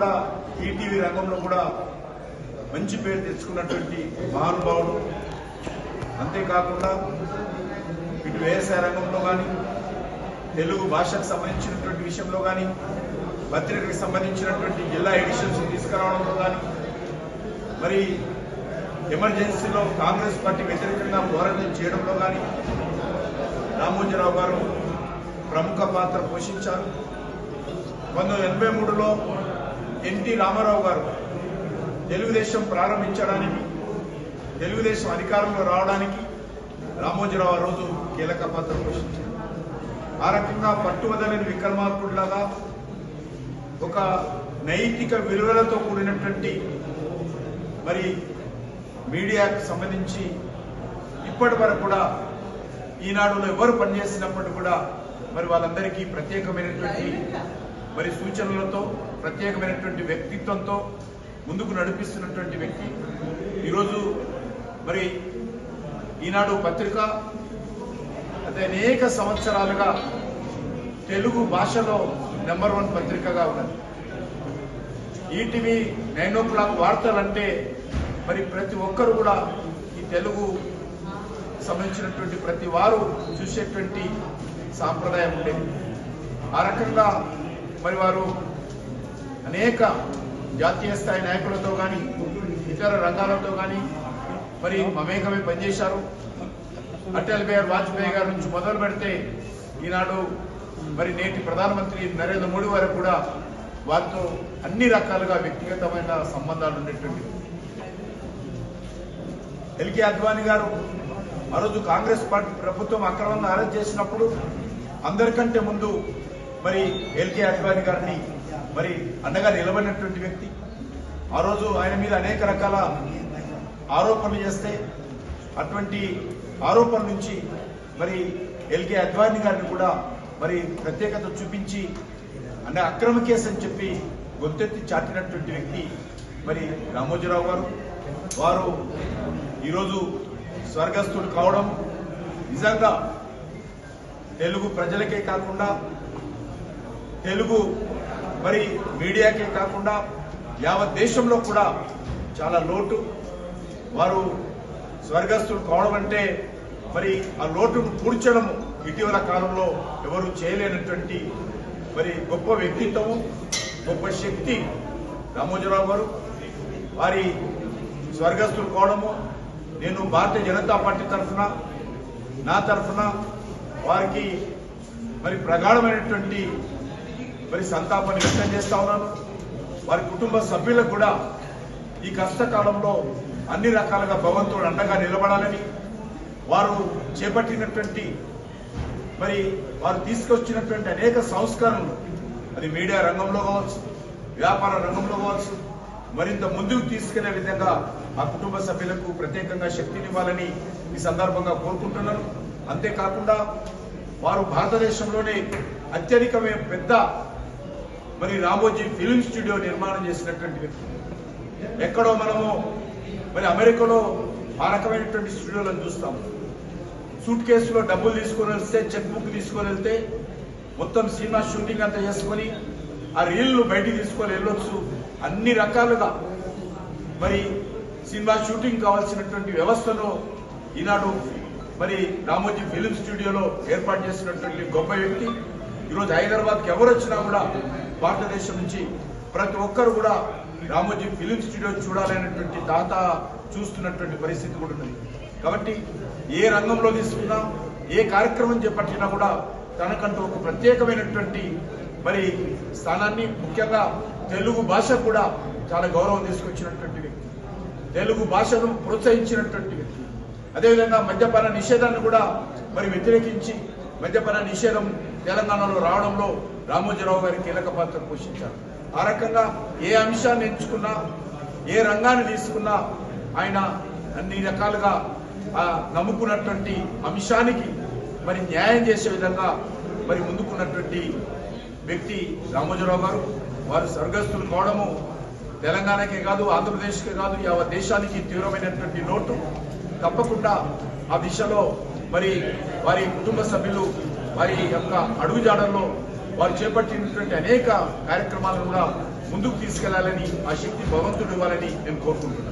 కూడా ఈటీవీ రంగంలో కూడా మంచి పేరు తెచ్చుకున్నటువంటి మహానుభావుడు. అంతేకాకుండా ఇటు వ్యవసాయ రంగంలో కానీ తెలుగు భాషకు సంబంధించినటువంటి విషయంలో కానీ పత్రికకు సంబంధించినటువంటి జిల్లా ఎడిషన్స్ తీసుకురావడంలో కానీ మరి ఎమర్జెన్సీలో కాంగ్రెస్ పార్టీ వ్యతిరేకంగా పోరాటం చేయడంలో కానీ రామోజీరావు గారు ప్రముఖ పాత్ర పోషించారు. పంతొమ్మిది ఎనభై మూడులో ఎన్టీ రామారావు గారు తెలుగుదేశం ప్రారంభించడానికి తెలుగుదేశం అధికారంలో రావడానికి రామోజీరావు ఆ రోజు కీలక పాత్ర పోషించారు. ఆ రకంగా పట్టువదలని విక్రమార్కుడిలాగా ఒక నైతిక విలువలతో కూడినటువంటి మరి మీడియాకు సంబంధించి ఇప్పటి వరకు కూడా ఈనాడులో ఎవరు పనిచేసినప్పటికీ కూడా మరి వాళ్ళందరికీ ప్రత్యేకమైనటువంటి మరి సూచనలతో ప్రత్యేకమైనటువంటి వ్యక్తిత్వంతో ముందుకు నడిపిస్తున్నటువంటి వ్యక్తి. ఈరోజు మరి ఈనాడు పత్రిక అదే అనేక సంవత్సరాలుగా తెలుగు భాషలో నెంబర్ వన్ పత్రికగా ఉన్నది. ఈటీవీ నైన్ ఓ క్లాక్ వార్తలు అంటే మరి ప్రతి ఒక్కరు కూడా ఈ తెలుగు సంబంధించినటువంటి ప్రతి వారు చూసేటువంటి సాంప్రదాయం ఉండేది. ఆ రకంగా మరి వారు అనేక జాతీయ స్థాయి నాయకులతో కానీ ఇతర రంగాలతో కానీ మరి మమేకమే పనిచేశారు. అటల్ బిహారీ వాజ్పేయి గారి నుంచి మొదలు పెడితే ఈనాడు మరి నేటి ప్రధానమంత్రి నరేంద్ర మోడీ వరకు కూడా వారితో అన్ని రకాలుగా వ్యక్తిగతమైన సంబంధాలు ఉండేటువంటి ఎల్కే అద్వానీ గారు ఆ రోజు కాంగ్రెస్ పార్టీ ప్రభుత్వం అక్రమంగా అరెస్ట్ చేసినప్పుడు అందరికంటే ముందు మరి ఎల్కే అద్వానీ గారిని మరి అండగా నిలబడినటువంటి వ్యక్తి. ఆ రోజు ఆయన మీద అనేక రకాల ఆరోపణలు చేస్తే అటువంటి ఆరోపణల నుంచి మరి ఎల్కే అద్వానీ గారిని కూడా మరి ప్రత్యేకత చూపించి అనే అక్రమ కేసు అని చెప్పి గొంతెత్తి చాటినటువంటి వ్యక్తి మరి రామోజీరావు గారు. వారు ఈరోజు స్వర్గస్థుడు కావడం నిజంగా తెలుగు ప్రజలకే కాకుండా తెలుగు మరి మీడియాకే కాకుండా యావత్ దేశంలో కూడా చాలా లోటు. వారు స్వర్గస్థులు కావడం అంటే మరి ఆ లోటును పూడ్చడం ఇటీవల కాలంలో ఎవరు చేయలేనటువంటి మరి గొప్ప వ్యక్తిత్వము గొప్ప శక్తి రామోజీరావు గారు. వారి స్వర్గస్థులు కావడము నేను భారతీయ జనతా పార్టీ తరఫున నా తరఫున వారికి మరి ప్రగాఢమైనటువంటి మరి సంతాపాన్ని వ్యక్తం చేస్తా ఉన్నాను. వారి కుటుంబ సభ్యులకు కూడా ఈ కష్టకాలంలో అన్ని రకాలుగా భగవంతుడు అండగా నిలబడాలని వారు చేపట్టినటువంటి మరి వారు తీసుకొచ్చినటువంటి అనేక సంస్కరణలు అది మీడియా రంగంలో కావచ్చు వ్యాపార రంగంలో కావచ్చు మరింత ముందుకు తీసుకెళ్ళే విధంగా ఆ కుటుంబ సభ్యులకు ప్రత్యేకంగా శక్తినివ్వాలని ఈ సందర్భంగా కోరుకుంటున్నాను. అంతేకాకుండా వారు భారతదేశంలోనే అత్యధికమే పెద్ద మరి రామోజీ ఫిలిం స్టూడియో నిర్మాణం చేసినటువంటి వ్యక్తి. ఎక్కడో మనము మరి అమెరికాలో ఆ రకమైనటువంటి స్టూడియోలను చూస్తాం. సూట్ కేసులో డబ్బులు తీసుకొని వెళ్తే చెక్ బుక్ తీసుకొని వెళ్తే మొత్తం సినిమా షూటింగ్ అంతా చేసుకొని ఆ రీళ్ళు బయటికి తీసుకొని వెళ్ళొచ్చు. అన్ని రకాలుగా. మరి సినిమా షూటింగ్ కావాల్సినటువంటి వ్యవస్థను ఈనాడు మరి రామోజీ ఫిలిం స్టూడియోలో ఏర్పాటు చేసినటువంటి గొప్ప వ్యక్తి. ఈరోజు హైదరాబాద్కి ఎవరు వచ్చినా కూడా భారతదేశం నుంచి ప్రతి ఒక్కరు కూడా రామోజీ ఫిలిం స్టూడియో చూడాలనేటువంటి దాత చూస్తున్నటువంటి పరిస్థితి కూడా ఉన్నది. కాబట్టి ఏ రంగంలో తీసుకున్నా ఏ కార్యక్రమం చేపట్టినా కూడా తనకంటూ ఒక ప్రత్యేకమైనటువంటి మరి స్థానాన్ని ముఖ్యంగా తెలుగు భాష కూడా చాలా గౌరవం తీసుకొచ్చినటువంటి వ్యక్తి. తెలుగు భాషను ప్రోత్సహించినటువంటి వ్యక్తి. అదేవిధంగా మద్యపాన నిషేధాన్ని కూడా మరి వ్యతిరేకించి మద్యపాన నిషేధం తెలంగాణలో రావడంలో రామోజీరావు గారి కీలక పాత్ర పోషించారు. ఆ రకంగా ఏ అంశాన్ని ఎంచుకున్నా ఏ రంగాన్ని తీసుకున్నా ఆయన అన్ని రకాలుగా నమ్ముకున్నటువంటి అంశానికి మరి న్యాయం చేసే విధంగా మరి ముందుకున్నటువంటి వ్యక్తి రామోజీరావు గారు. వారు స్వర్గస్థులు కావడము తెలంగాణకే కాదు ఆంధ్రప్రదేశ్కే కాదు యావ దేశానికి తీవ్రమైనటువంటి నోటు తప్పకుండా ఆ దిశలో మరి వారి కుటుంబ సభ్యులు వారి యొక్క అడుగుజాడల్లో వారు చేపట్టినటువంటి అనేక కార్యక్రమాలను కూడా ముందుకు తీసుకెళ్ళాలని ఆ శక్తి భగవంతుడు ఇవ్వాలని నేను కోరుకుంటున్నాను.